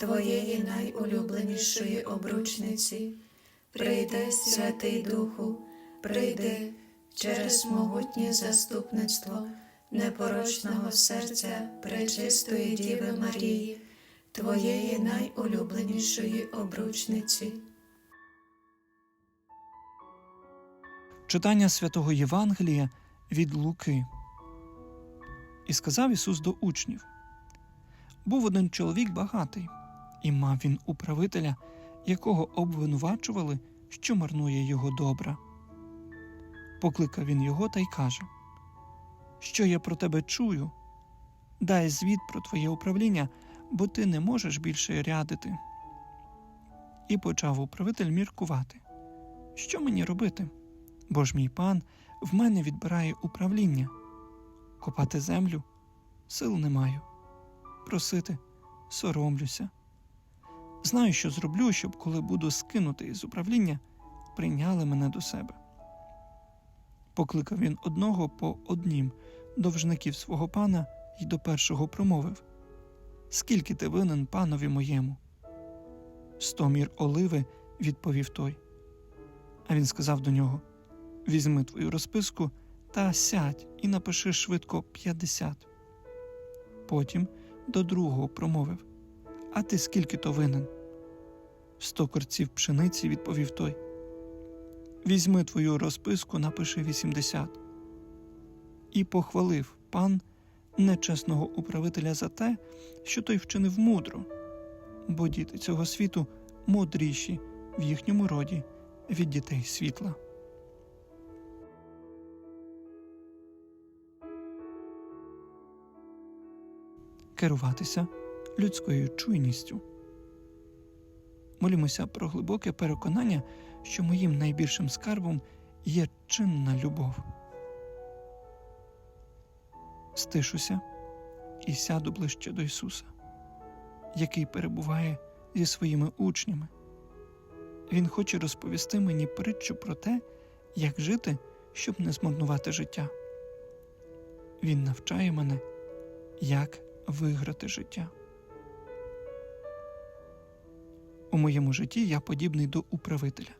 Твоєї найулюбленішої обручниці. Прийди, Святий Духу, прийди через могутнє заступництво непорочного серця Пречистої Діви Марії, Твоєї найулюбленішої обручниці. Читання святого Євангелія від Луки. І сказав Ісус до учнів: Був один чоловік багатий, і мав він управителя, якого обвинувачували, що марнує його добра. Покликав він його та й каже: Що я про тебе чую? Дай звіт про твоє управління, бо ти не можеш більше рядити. І почав управитель міркувати. Що мені робити? бо ж мій пан в мене відбирає управління. Копати землю сил не маю, просити соромлюся. Знаю, що зроблю, щоб коли буду скинути із управління, прийняли мене до себе. Покликав він одного по однім довжників свого пана і до першого промовив Скільки ти винен панові моєму? Сто мір оливи, відповів той. А він сказав до нього Візьми твою розписку та сядь і напиши швидко п'ятдесят. Потім до другого промовив А ти скільки то винен? Сто корців пшениці, відповів той. Візьми твою розписку, напиши вісімдесят. І похвалив пан нечесного управителя за те, що той вчинив мудро, бо діти цього світу мудріші в їхньому роді від дітей світла. керуватися людською чуйністю. Молімося про глибоке переконання, що моїм найбільшим скарбом є чинна любов. Стишуся і сяду ближче до Ісуса, який перебуває зі своїми учнями. Він хоче розповісти мені притчу про те, як жити, щоб не змарнувати життя. Він навчає мене, як виграти життя. У моєму житті я подібний до управителя,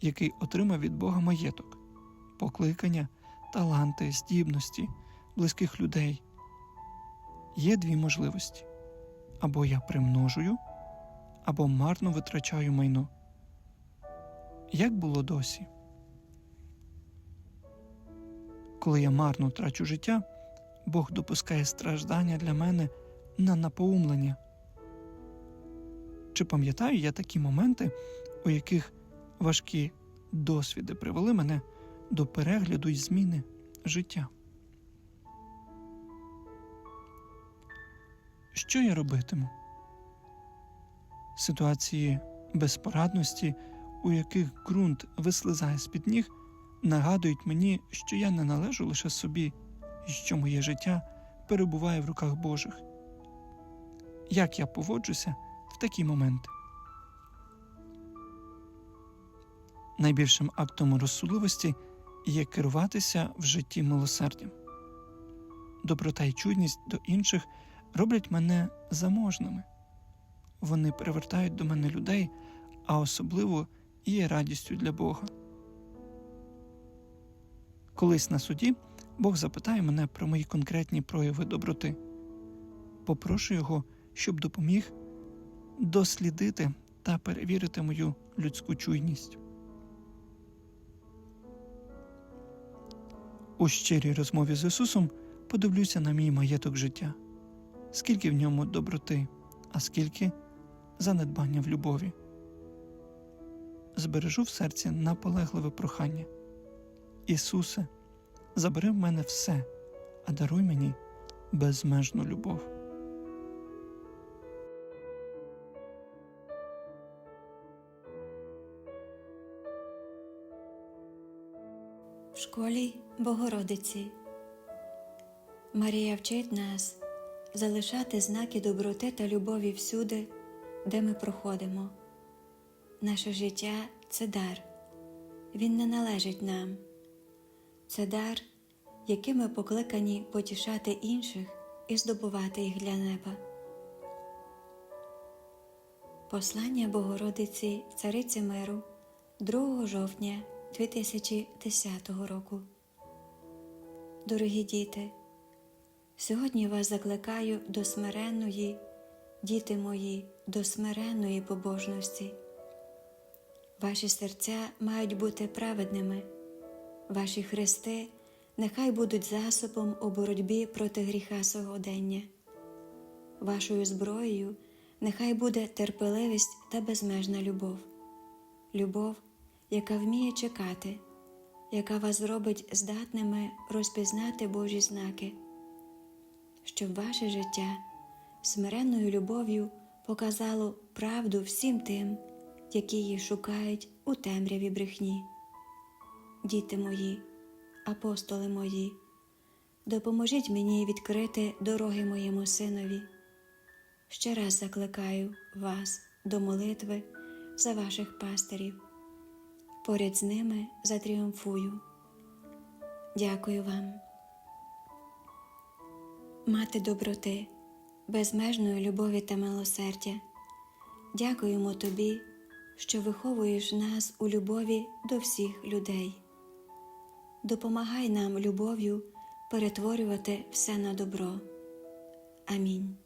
який отримав від Бога маєток, покликання, таланти, здібності, близьких людей. Є дві можливості або я примножую, або марно витрачаю майно. Як було досі? Коли я марно трачу життя, Бог допускає страждання для мене на напоумлення. Чи пам'ятаю я такі моменти, у яких важкі досвіди привели мене до перегляду й зміни життя? Що я робитиму? Ситуації безпорадності, у яких ґрунт вислизає з під ніг, нагадують мені, що я не належу лише собі і що моє життя перебуває в руках Божих. Як я поводжуся такі моменти? Найбільшим актом розсудливості є керуватися в житті милосердям. Доброта й чудність до інших роблять мене заможними. Вони привертають до мене людей, а особливо є радістю для Бога. Колись на суді Бог запитає мене про мої конкретні прояви доброти. Попрошу Його, щоб допоміг дослідити та перевірити мою людську чуйність. У щирій розмові з Ісусом подивлюся на мій маєток життя, скільки в ньому доброти, а скільки занедбання в любові. Збережу в серці наполегливе прохання. Ісусе, забери в мене все, а даруй мені безмежну любов. В школі Богородиці. Марія вчить нас залишати знаки доброти та любові всюди, де ми проходимо. Наше життя це дар, він не належить нам. Це дар, яким ми покликані потішати інших і здобувати їх для неба. Послання Богородиці Цариці Миру 2 жовтня 2010 року. Дорогі діти, сьогодні вас закликаю до смиренної, діти мої, до смиренної побожності. Ваші серця мають бути праведними, ваші хрести нехай будуть засобом у боротьбі проти гріха сьогодення. Вашою зброєю нехай буде терпеливість та безмежна любов, любов, яка вміє чекати, яка вас зробить здатними розпізнати Божі знаки, щоб ваше життя смиренною любов'ю показало правду всім тим, які її шукають у темряві брехні. Діти мої, апостоли мої, допоможіть мені відкрити дороги моєму синові. Ще раз закликаю вас до молитви за ваших пастирів. Поряд з ними затріумфую. Дякую вам. Мати доброти, безмежної любові та милосердя. Дякуємо тобі, що виховуєш нас у любові до всіх людей. Допомагай нам любов'ю перетворювати все на добро. Амінь.